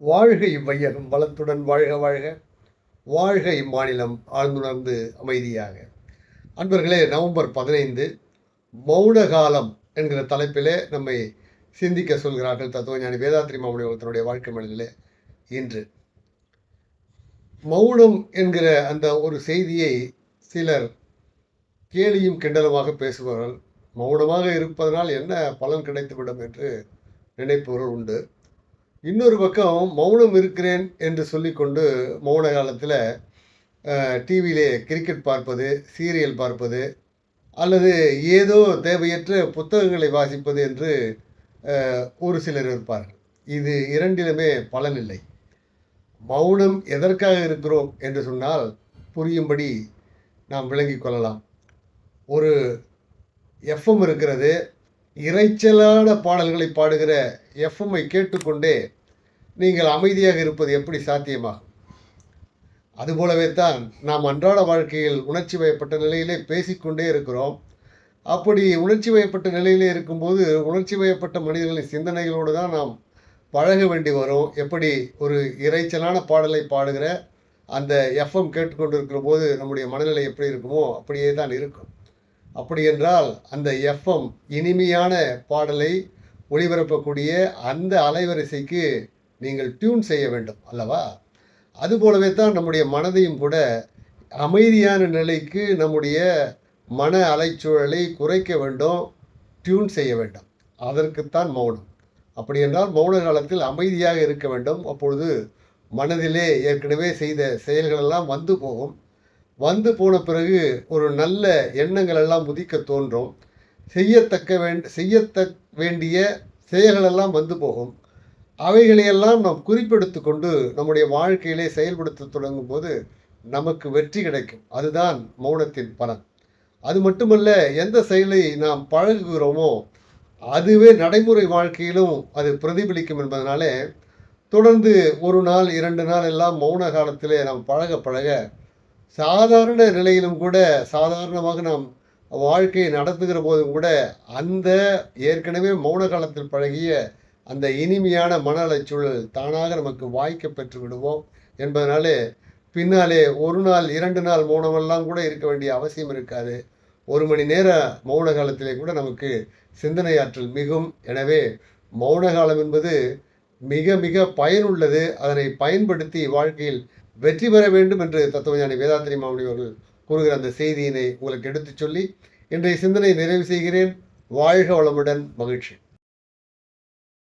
வாழ்க இவ்வையகம் வளத்துடன் வாழ்க வாழ்க. வாழ்க இம்மாநிலம் ஆழ்ந்துணர்ந்து அமைதியாக. அன்பர்களே நவம்பர் பதினைந்து மௌன காலம் என்கிற தலைப்பிலே நம்மை சிந்திக்க சொல்கிறார்கள் தத்துவஞானி வேதாத்ரி மாமணி ஒருத்தருடைய வாழ்க்கை மனிதிலே இன்று. மௌனம் என்கிற அந்த ஒரு செய்தியை சிலர் கேலியும் கிண்டலுமாக பேசுபவர்கள் மௌனமாக இருப்பதனால் என்ன பலன் கிடைத்துவிடும் என்று நினைப்பவர்கள் உண்டு. இன்னொரு பக்கம் மௌனம் இருக்கிறேன் என்று சொல்லிக்கொண்டு மௌன காலத்தில் டிவியிலே கிரிக்கெட் பார்ப்பது சீரியல் பார்ப்பது அல்லது ஏதோ தேவையற்ற புத்தகங்களை வாசிப்பது என்று ஒரு சிலர் இருப்பார்கள். இது இரண்டிலுமே பலனில்லை. மௌனம் எதற்காக இருக்கிறோம் என்று சொன்னால் புரியும்படி நாம் விளங்கிக் கொள்ளலாம். ஒரு எஃப்எம் இருக்கிறது இரைச்சலான பாடல்களை பாடுகிற எஃப்எம்ஐ கேட்டுக்கொண்டே நீங்கள் அமைதியாக இருப்பது எப்படி சாத்தியமாகும்? அதுபோலவே தான் நாம் அன்றாட வாழ்க்கையில் உணர்ச்சி வயப்பட்ட நிலையிலே பேசிக்கொண்டே இருக்கிறோம். அப்படி உணர்ச்சி வயப்பட்ட நிலையிலே இருக்கும்போது உணர்ச்சி வயப்பட்ட மனிதர்களின் சிந்தனைகளோடு தான் நாம் பழக வேண்டி வரும். எப்படி ஒரு இரைச்சலான பாடலை பாடுகிற அந்த எஃப்எம் கேட்டுக்கொண்டு போது நம்முடைய மனநிலை எப்படி இருக்குமோ அப்படியே தான் இருக்கும். அப்படி என்றால் அந்த எஃப்எம் இனிமையான பாடலை ஒளிபரப்பக்கூடிய அந்த அலைவரிசைக்கு நீங்கள் டியூன் செய்ய வேண்டும் அல்லவா? அதுபோலவே தான் நம்முடைய மனதையும் கூட அமைதியான நிலைக்கு நம்முடைய மன அலைச்சூழலை குறைக்க வேண்டும் டியூன் செய்ய வேண்டும். அதற்குத்தான் மௌனம். அப்படி என்றால் மௌன காலத்தில் அமைதியாக இருக்க வேண்டும். அப்பொழுது மனதிலே ஏற்கனவே செய்த செயல்களெல்லாம் வந்து போகும். வந்து போன பிறகு ஒரு நல்ல எண்ணங்கள் எல்லாம் உதிக்க தோன்றும். செய்யத்தக்க வேண்ட செய்யத்த வேண்டிய செயல்களெல்லாம் வந்து போகும். அவைகளையெல்லாம் நாம் குறிப்பெடுத்து கொண்டு நம்முடைய வாழ்க்கையிலே செயல்படுத்த தொடங்கும் போது நமக்கு வெற்றி கிடைக்கும். அதுதான் மௌனத்தின் பலன். அது மட்டுமல்ல எந்த செயலை நாம் பழகுகிறோமோ அதுவே நடைமுறை வாழ்க்கையிலும் அது பிரதிபலிக்கும் என்பதனாலே தொடர்ந்து ஒரு நாள் இரண்டு நாள் எல்லாம் மௌன காலத்திலே நாம் பழக பழக சாதாரண நிலையிலும் கூட சாதாரணமாக நாம் வாழ்க்கையை நடத்துகிற போதும் கூட அந்த ஏற்கனவே மௌன காலத்தில் பழகிய அந்த இனிமையான மன சூழல் தானாக நமக்கு வாய்க்க பெற்று விடுவோம் என்பதனாலே பின்னாலே ஒரு நாள் இரண்டு நாள் மௌனமெல்லாம் கூட இருக்க வேண்டிய அவசியம் இருக்காது. ஒரு மணி நேர மௌன காலத்திலே கூட நமக்கு சிந்தனை ஆற்றல் மிகும். எனவே மௌன காலம் என்பது மிக மிக பயனுள்ளது. அதனை பயன்படுத்தி வாழ்க்கையில் வெற்றி பெற வேண்டும் என்று தத்துவஞானி வேதாத்திரி மாமணி அவர்கள் கூறுகிற அந்த செய்தியினை உங்களுக்கு எடுத்துச் சொல்லி இன்றைய சிந்தனை நிறைவு செய்கிறேன். வாழ்க வளமுடன் மகிழ்ச்சி.